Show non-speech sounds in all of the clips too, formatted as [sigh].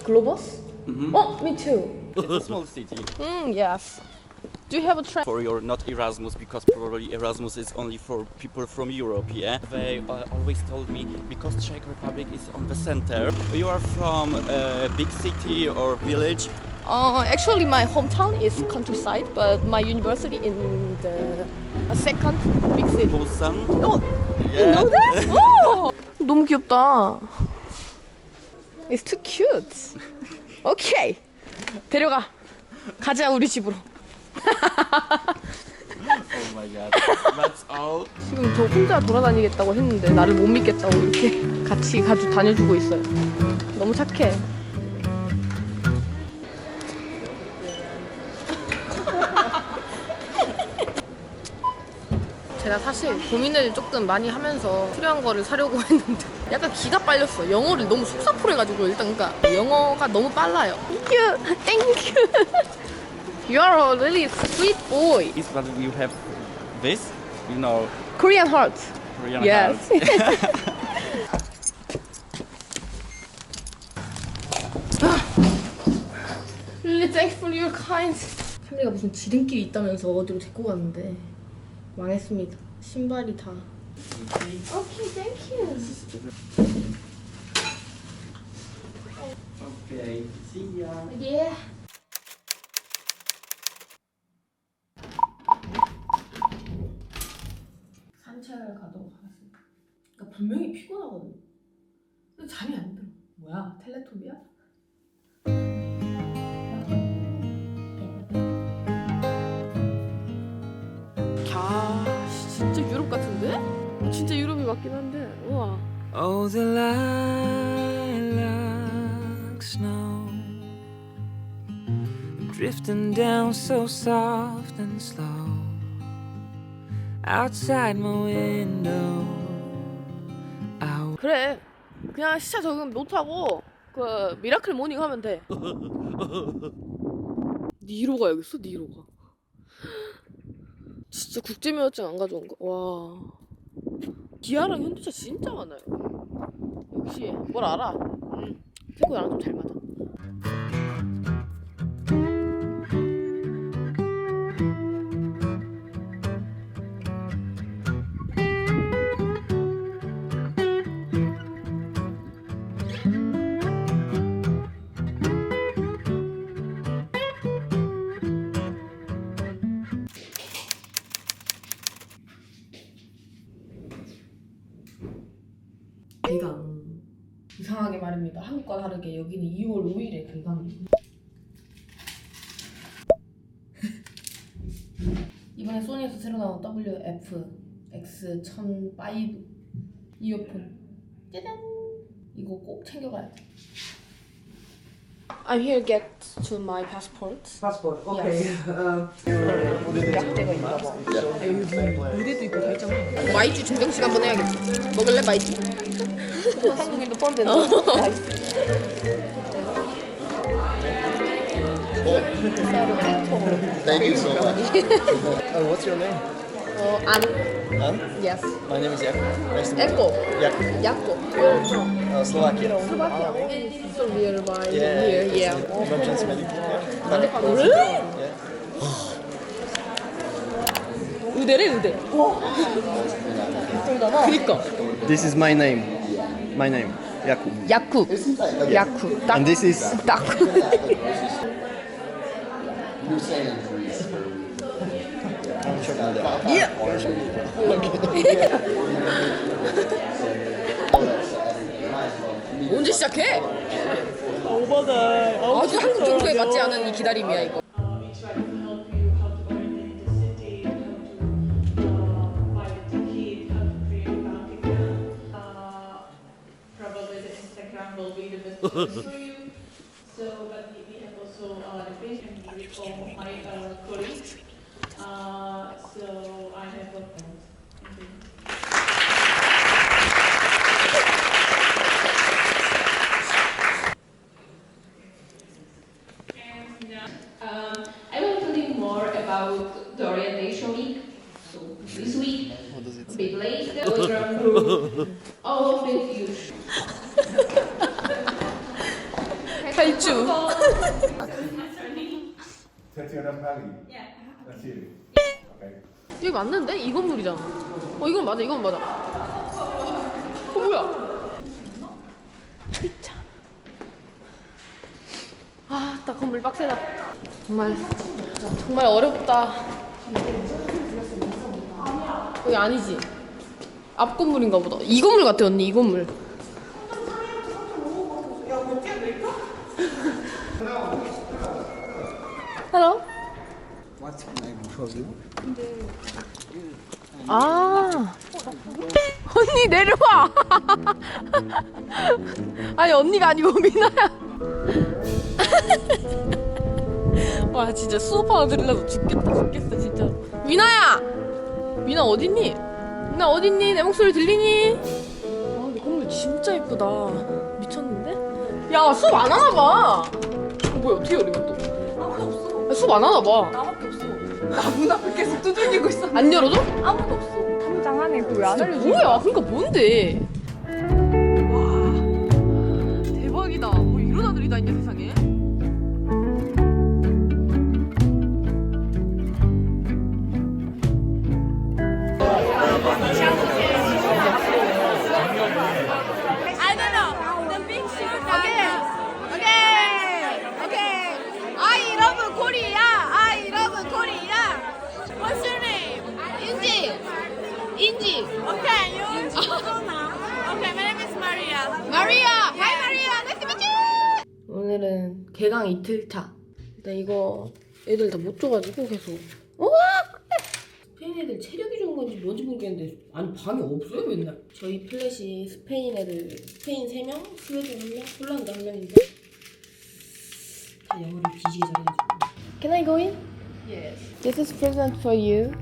아, 어, 글로버스? Mhm. 어, me too. It's a small city. 음, yes. Do you have a train? For your not Erasmus, because probably Erasmus is only for people from Europe, yeah? They uh, always told me because Czech Republic is on the center. You are from a big city or village. Uh, actually, my hometown is countryside, but my university in the uh, second big city. Busan. 어, you know that? [laughs] 어! 너무 귀엽다. It's too cute. 오케이. 데려가. 가자 우리 집으로. Oh my god. That's all. 지금 저 혼자 돌아다니겠다고 했는데 나를 못 믿겠다고 이렇게 같이 가주 다녀주고 있어요. 너무 착해. 사실 고민을 조금 많이 하면서 필요한 거를 사려고 했는데 약간 기가 빨렸어. 영어를 너무 속사포해가지고 일단 그러니까 영어가 너무 빨라요. Thank you, thank you. You are a really sweet boy. Is that you have this? You know, Korean heart. Korean Yes. heart. Really thankful you're kind. 찰리가 무슨 지름길이 있다면서 어디로 데리고 갔는데 망했습니다. 신발이 다. Okay, thank you. Okay. See ya. Yeah. 산책을 가도록 하겠습니다. 그러니까 분명히 피곤하거든. 근데 잠이 안 Oh, the lilac snow drifting down so soft and slow outside my window. I 그래. 그냥 시차 적응 못하고 그 미라클 모닝 하면 돼. 니로가 여기 있어? 니로가. 진짜 국제면허증 안 가져온 거. 와. 기아랑 현대차 진짜 많아요. 역시 뭘 알아. 응. 태국 나랑 좀 잘 맞아. 개강. 이상하게 말입니다. 한국과 다르게 여기는 2월 5일에 개강이에요. 이번에 소니에서 새로 나온 WF-X1005 이어폰. 짜잔! 이거 꼭 챙겨가야 돼. I'm here get to my passport. Passport, okay. 약대가 있나 봐. 무대도 있고 다 있잖아. 마이쮸 증정식 한번 해야겠지. 먹을래 마이쮸? 한국인도 뻔되는 Thank you so much. uh, what's your name? 어, 안. An? Yes. My name is Jakub. Nice to meet 에코. you. Jakub. 야코. Where are you from? Uh, Slovakia. Slovakia. So nearby Yeah, here. it's Yeah. an Emergency medical. Yeah. Really? Yeah. 의대래 의대. 그니까. This is my name. My name. Jakub. 야쿠. 야쿠. 딱. And this is 딱. 언제 시작해? 아주 한국 정서에 맞지 않은 이 기다림이야 이거. So, but we have also uh, the page and my uh, colleagues. Uh, so I have a you. And now, I will tell you more about the orientation week. So This week, Beyblade, Telegram group, all of it you Yeah. That's you. Okay. 여기 맞는데? 이 건물이잖아. 어, 이건 맞아, 이건 맞아. 어, 뭐야? 진짜. 아, 딱 건물 빡세다. 정말, 정말 어렵다. 여기 아니지? 앞 건물인가 보다. 이 건물 같아, 언니, 이 건물. 아. 언니 내려와. [laughs] 아니 언니가 아니고 미나야. [laughs] 와 진짜 수업 하나 들으려서 죽겠다 죽겠어 진짜. 미나야! 미나 어딨니? 미나 어딨니? 내 목소리 들리니? 아 근데 진짜 예쁘다. 미쳤는데? 야 수업 안 하나 봐. 어, 뭐야 어떻게 이건 또? 없어 수업 안 하나 봐. 나밖에 나문 앞에 계속 두들기고 있어 안 열어줘? 아무도 없어. 당장하네. 그거 왜안 진짜 알려줘? 뭐야? 그러니까 뭔데? 개강 이틀 차. 일단 이거 애들 다 못 줘가지고 계속. 스페인 애들 체력이 좋은 건지 뭔지 모르겠는데 아니 방이 없어요 맨날. 저희 플랫이 스페인 애들 스페인 3명, 스웨덴 1명, 폴란드 1명인데 다 영어를 뒤지게 잘해가지고. Can I go in? Yes. This is present for you.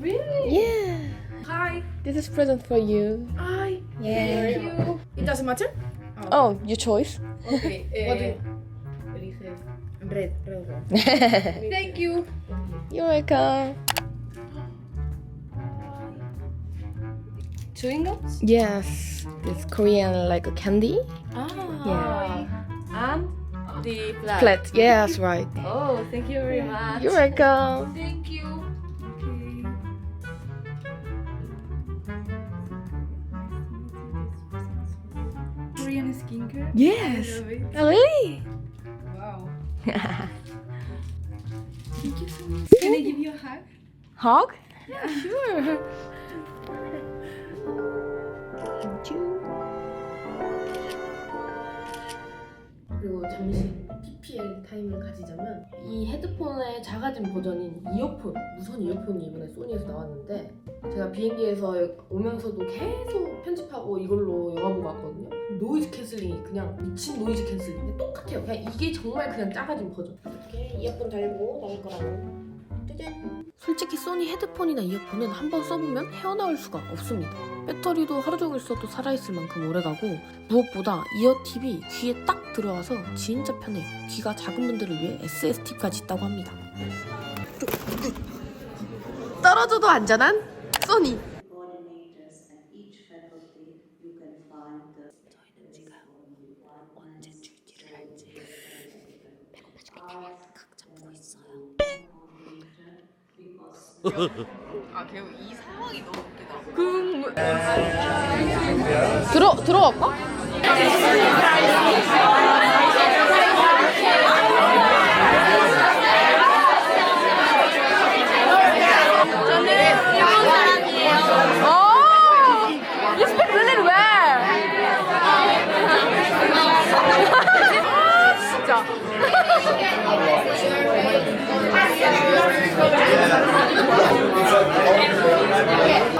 Really? Yeah. Hi. This is present for you. Hi. Yeah. Thank you. It doesn't matter. Oh, your choice. Okay. What do eh, you? Red. Red one. [laughs] Thank you. You're welcome. Chewing gums? Yes, it's Korean like a candy. Ah. Yeah. And the flat. Flat. Yes, right. Oh, thank you very much. You're welcome. Thank you. Korean skincare? Yes. I love it. Oh, really? Thank you so much. Can I give you a hug? Hug? Yeah, sure. Thank you. PPL 타임을 가지자면 이 헤드폰의 작아진 버전인 이어폰, 무선 이어폰이 이번에 소니에서 나왔는데 제가 비행기에서 오면서도 계속 편집하고 이걸로 영화 보고 왔거든요. 노이즈 캔슬링이 그냥 미친 노이즈 캔슬링. 똑같아요. 그냥 이게 정말 그냥 작아진 버전. 이렇게 이어폰 달고 나올 거라고. 솔직히 소니 헤드폰이나 이어폰은 한번 써보면 헤어나올 수가 없습니다. 배터리도 하루 종일 써도 살아있을 만큼 오래가고 무엇보다 이어팁이 귀에 딱 들어와서 진짜 편해요. 귀가 작은 분들을 위해 SS팁까지 있다고 합니다. 떨어져도 안전한 소니. coordinators at each faculty, you can find the. 저희는 지금 언제 출지를 할지 각 잡고 있어요. 들어 들어갈까? Yeah.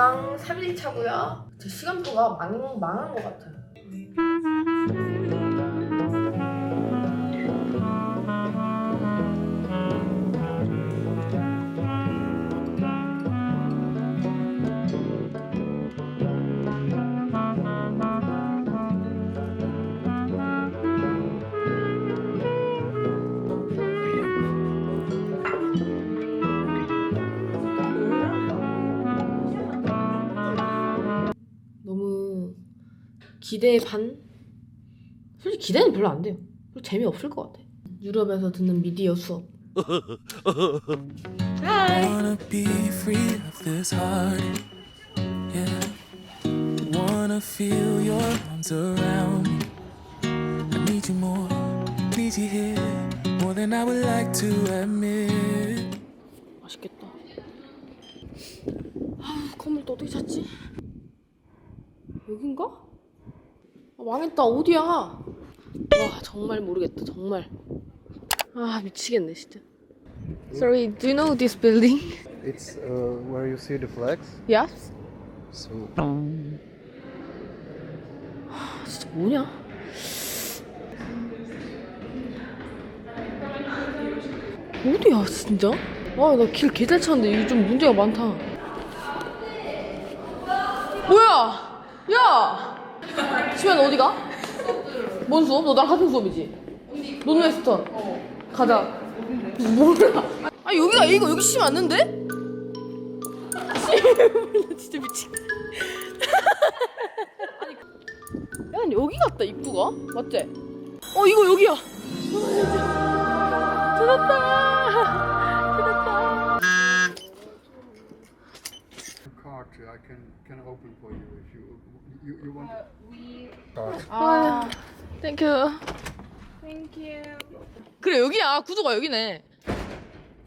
개강 3일차고요. 제 시간표가 망, 망한 것 같아요 기대 반? 솔직히 기대는 별로 안 돼요. 별로 재미없을 것 같아. 유럽에서 듣는 미디어 수업. Wanna be free of this heart. Yeah. Wanna feel your arms around me. I need you more, need you here, more than I would like to admit. 맛있겠다. 아, 건물 또 어떻게 찾지? 여긴가? 아, 망했다. 어디야? 와, 정말 모르겠다. 정말. 아, 미치겠네, 진짜. Sorry, do you know this building? It's uh, where you see the flags. Yes. So 아, 진짜 뭐냐? 어디야, 진짜? 아, 나 길 개 잘 찾는데 이게 좀 문제가 많다. 뭐야? 야! 시면 어디가? 뭔 수업? 너 나랑 같은 수업이지? 논웨스턴. 가자. 몰라. 아, 여기가 이거 여기 시면 안 는데? 나 [laughs] 진짜 미치겠다. 약간 [laughs] 여기 같다 입구가 맞지? 어 이거 여기야. 어. 찾았다. 찾았다. Can can open for you if you you, you want. 아, 땡큐. 땡큐. 그래 여기야 구조가 여기네.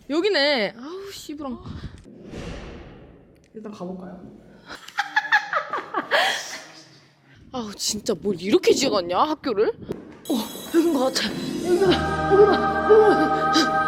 여기네. 아우 씨부랑. 일단 가볼까요? [laughs] 아우 진짜 뭘 이렇게 지어놨냐 학교를? 어 여긴 것 같아. 여기다 여기다 여기다.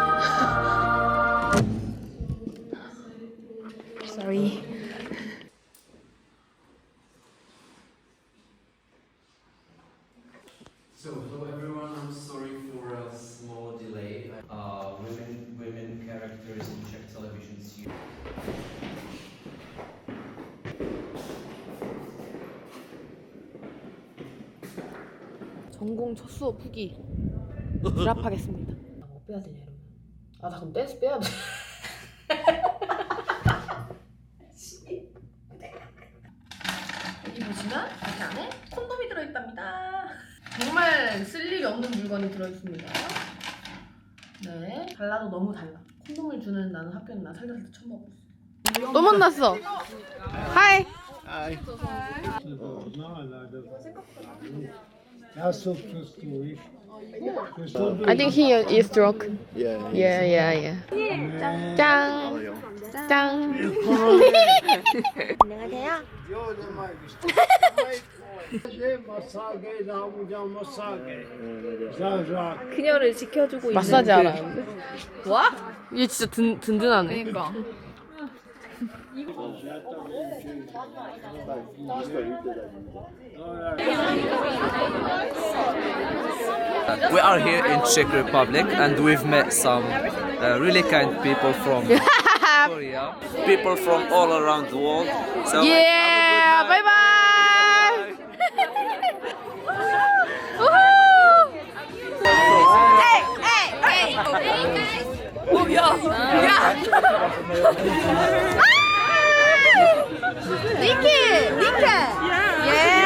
전공 첫 수업 후기 드랍하겠습니다. 뭐 빼야 되냐 이러면. 아, 나 그럼 댄스 빼야 돼. [laughs] 여기 보시면 이렇게 안에 콘돔이 들어있답니다. 정말 쓸 일이 없는 물건이 들어있습니다. 네, 달라도 너무 달라. 콘돔을 주는 나는 학교는 나 살다 살다 처음 봐봤어. 또 만났어. 하이. I think he is drunk. yeah. Yeah, yeah, yeah. 짱. 짱. 그녀를 지켜주고 마사지 하라는데? 와? 얘 진짜 든, 든든하네. 그러니까. Uh, we are here in Czech Republic and we've met some uh, really kind people from [laughs] Korea, people from all around the world. So yeah, bye [laughs] bye. hey, hey, hey. Oh [laughs] yeah, yeah. Nikki, Nikki. Yeah. yeah.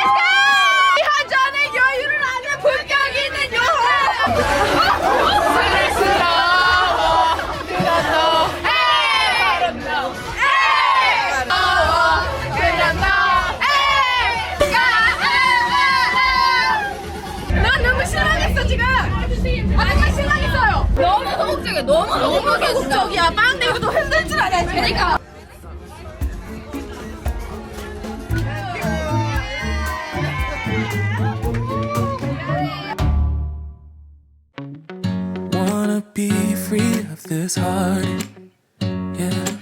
너무 소극적이야. 너무 너무 소극적이야. 빵 내고도 흔들 줄 알아. 그러니까. Wanna be free of this heart. Yeah.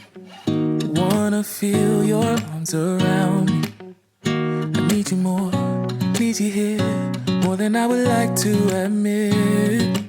Wanna feel your arms around me. I need you more, need you here, more than I would like to admit.